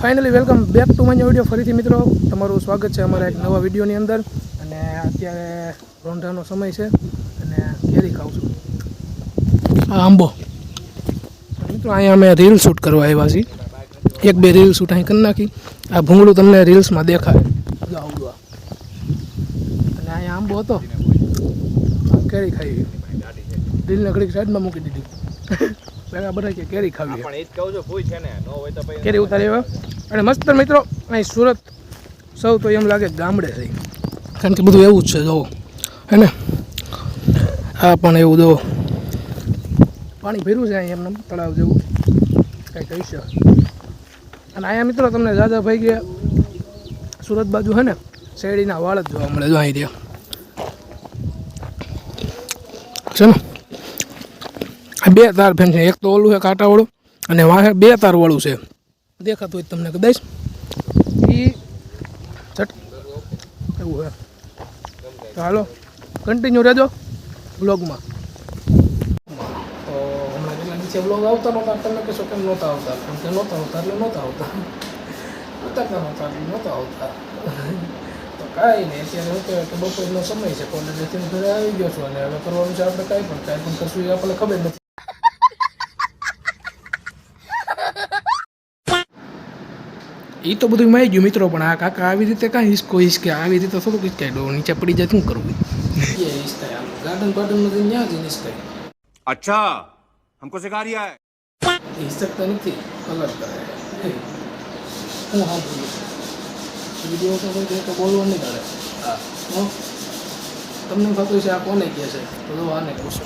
Finally welcome back to my video ફરીથી મિત્રો, તમારું સ્વાગત છે અમારા એક નવા વિડીયોની અંદર. અને અત્યારે રોંઢાનો સમય છે અને કેરી ખાઉં છું. આ આંબો. મિત્રો, અહીંયા અમે રીલ શૂટ કરવા આવ્યા છીએ. એક બે રીલ શૂટ અહીં કરી નાખી. આ ભૂંગળું તમને રીલ્સમાં દેખાય. અને અહીંયા આંબો હતો. કેરી ખાઈ. રીલને ઘડીક સાઈડમાં મૂકી દીધી. પેલા બધા કે કેરી ખાવી. પણ એ જ કહું છું ભૂલ છે ને ન હોય તો પછી કેરી ઉતારી એવા અને મસ્ત મિત્રો અહીં સુરત સૌ તો એમ લાગે ગામડે થઈ કારણ કે બધું એવું જ છે જોવો હે ને? આ પણ એવું જો પાણી ભર્યું છે અહીં એમને તળાવ જેવું. કંઈ કહીશ અને અહીંયા મિત્રો તમને દાદા ભાઈ ગયા સુરત બાજુ છે ને શેરડીના વાળ જ જોવા મળે જો અહીં રહ્યા. છે ને? બે તાર ફેન છે એક તો ઓલું છે કાંટાવાળું અને વાહે બે તાર વાળું છે. દેખાતું હોય તમને કદાચ. એ ચટ. એવું હે તો હાલો કન્ટિન્યુ રહેજો બ્લોગમાં હમણાં નીચે બ્લોગ આવતા નહોતા તમને કહેશો કેમ નહોતા આવતા? કેમ કે નહોતા આવતા એટલે આવતા. ઉતરતા નહોતા? એટલે નહોતા આવતા. તો કાંઈ નહીં, અત્યારે શું કહેવાય કે સમય છે, કોલેજ ઘરે આવી ગયો છું અને હવે કરવાનું છે આપણે કાંઈ પણ કાંઈ પણ કરશું એ આપણને ખબર નથી. એ તો બધું મેં ગયું મિત્રો પણ આ કાકા આવી રીતે કાંઈ હિસકો હિસકે આવી રીતે થોડુંક હિસકાય ડો નીચે પડી જાય શું કરવું ગાર્ડન બાર્ડન નથી ત્યાં જ હિસકાય અચ્છા હમકો સિખા રહ્યા હૈ હિસકતા નથી અલગ કરે હું હા વિડીયો તો કોઈ તો બોલવું નહીં કરે હા તમને થતું છે આ કોને કહે છે તો આને પૂછો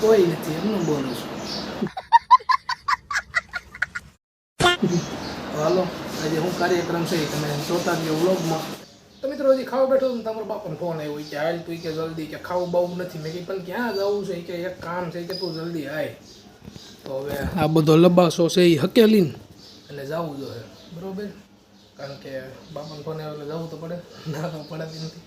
કોઈ નથી એમનું બોલું છું આજે હું કાર્યક્રમ છે તમે જોતા રહ્યો વ્લોગમાં. તો મિત્રો હજી ખાવા બેઠો તો તમારો બાપાનો ફોન આવ્યો કે હાલ તું કે જલ્દી કે ખાવું બાવું નથી. મેં કીધું, પણ ક્યાં જવું છે? કે એક કામ છે કે તું જલ્દી આય. તો હવે આ બધો લબાસો છે એ હકેલીને. અને જવું જોઈએ. બરાબર? કારણ કે બાપાનો ફોન આવ્યો એટલે જવું તો પડે. ના તો પડાતી નથી.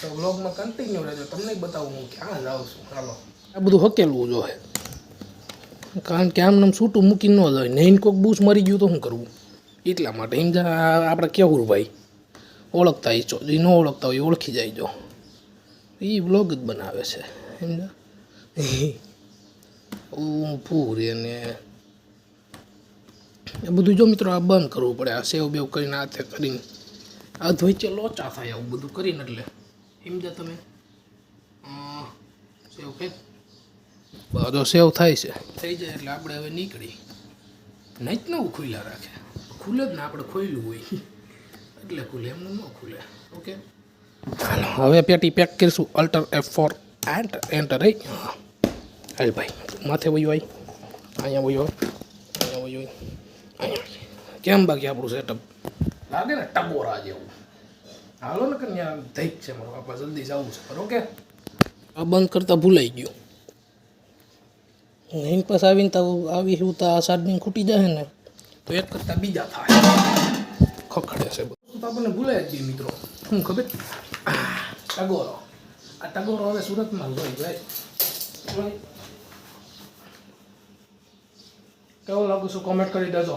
તો વ્લોગમાં કન્ટિન્યુ રહેજો. તમને બતાવું હું ક્યાં જાઉં છું. હાલો. આ બધું હકેલવું જોઈએ. કારણ કે આમ નામ છૂટું મૂકી ન જાય. નહીં કોઈક બૂસ મરી ગયું તો શું કરવું? એટલા માટે. એમ આપણે કેવું ભાઈ? ઓળખતા એ છો. એ ન ઓળખતા હોય ઓળખી જાય જો. એ બ્લોગ જ બનાવે છે. સમજા ઊભું રે ને એ બધું જો મિત્રો આ બંધ કરવું પડે. આ સેવ બેવ કરીને હાથે કરીને. આ વચ્ચે લોચા થાય આવું બધું કરીને એટલે. સમજા તમે. સેવ કે બધો સેવ થાય છે. થઈ જાય એટલે આપણે હવે નીકળી. નહીં જ નવું ખુલ્લા રાખે. ખુલે જ ને, આપણે ખોયલું હોય. એટલે ખુલે, એમનું ન ખુલે. ઓકે? હાલો હવે પેટી પેક કરીશું અલ્ટર એફ ફોર એન્ટ એન્ટર હા? હાલ ભાઈ, માથે વયું હોય અહીંયા વયો અહીંયા વયો અહીંયા કેમ બાકી આપણું સેટઅપ લાગે ને ટબોરા જેવું. હાલો ને કન્યા, ધૈક છે મારો બાપા, જલ્દી જવું છે પર ઓકે? આ બંધ કરતાં ભૂલાઈ ગયું. નહીં પાસ આવીને તો આવી હું તો આ ચાર્જિંગ ખૂટી જાય ને. તો એક કરતાં બીજા થાય. ખખડે છે આપણને ભૂલાય જ ગયું મિત્રો. શું ખબર? ટગોરો આ ટગોરો હવે સુરતમાં હોય ભાઈ. કેવો લાગુ છું? કોમેન્ટ કરી દેજો.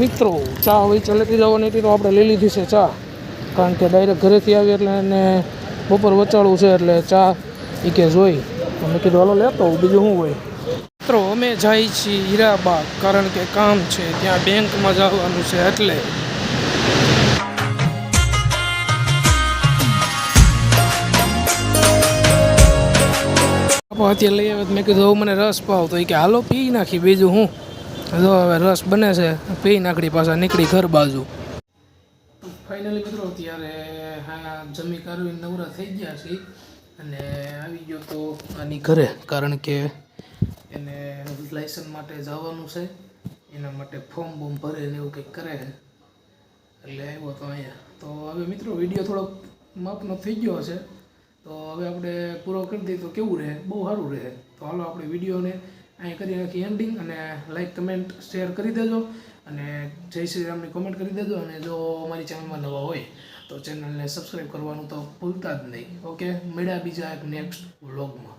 મિત્રો, ચા હવે ચલેતી જવાની હતી તો આપણે લઈ લીધી છે ચા. કારણ કે ડાયરેક્ટ ઘરેથી આવી એટલે એને બપોર વચાળવું છે એટલે ચા એ કે જોઈ. મેં કીધું, હાલો, લેતો બીજું શું હોય? મિત્રો, અમે જાય છીએ હીરાબાગ કારણ કે કામ છે, ત્યાં બેંકમાં જવાનું છે એટલે. અત્યારે લઈ આવ્યો મેં કીધું મને રસ પાવ. તો એ કે, હાલો, પી નાખી, બીજું હું જો હવે રસ બને છે પી નાખડી પાછા નીકળી ઘર બાજુ. ફાઇનલી મિત્રો ત્યારે હા, જમી કારવી નવરા થઈ ગયા છે અને આવી ગયો તો આની ઘરે, કારણ કે એને લાયસન્સ માટે જવાનું છે. એના માટે ફોર્મ બોમ ભરે ને એવું કંઈક કરે એટલે આવ્યો તો અહીંયા. તો હવે મિત્રો વીડિયો થોડોક માપનો થઈ ગયો છે. તો હવે આપણે પૂરો કરી દઈએ તો કેવું રહે? બહુ સારું રહે. તો હાલો, આપણે વિડીયોને અહીં કરી નાખી એન્ડિંગ અને લાઈક કમેન્ટ શેર કરી દેજો અને જય શ્રી રામની કોમેન્ટ કરી દેજો અને જો અમારી ચેનલમાં નવા હોય તો ચેનલને સબસ્ક્રાઈબ કરવાનું તો ભૂલતા જ નહીં. ઓકે મળ્યા બીજા એક નેક્સ્ટ વ્લોગમાં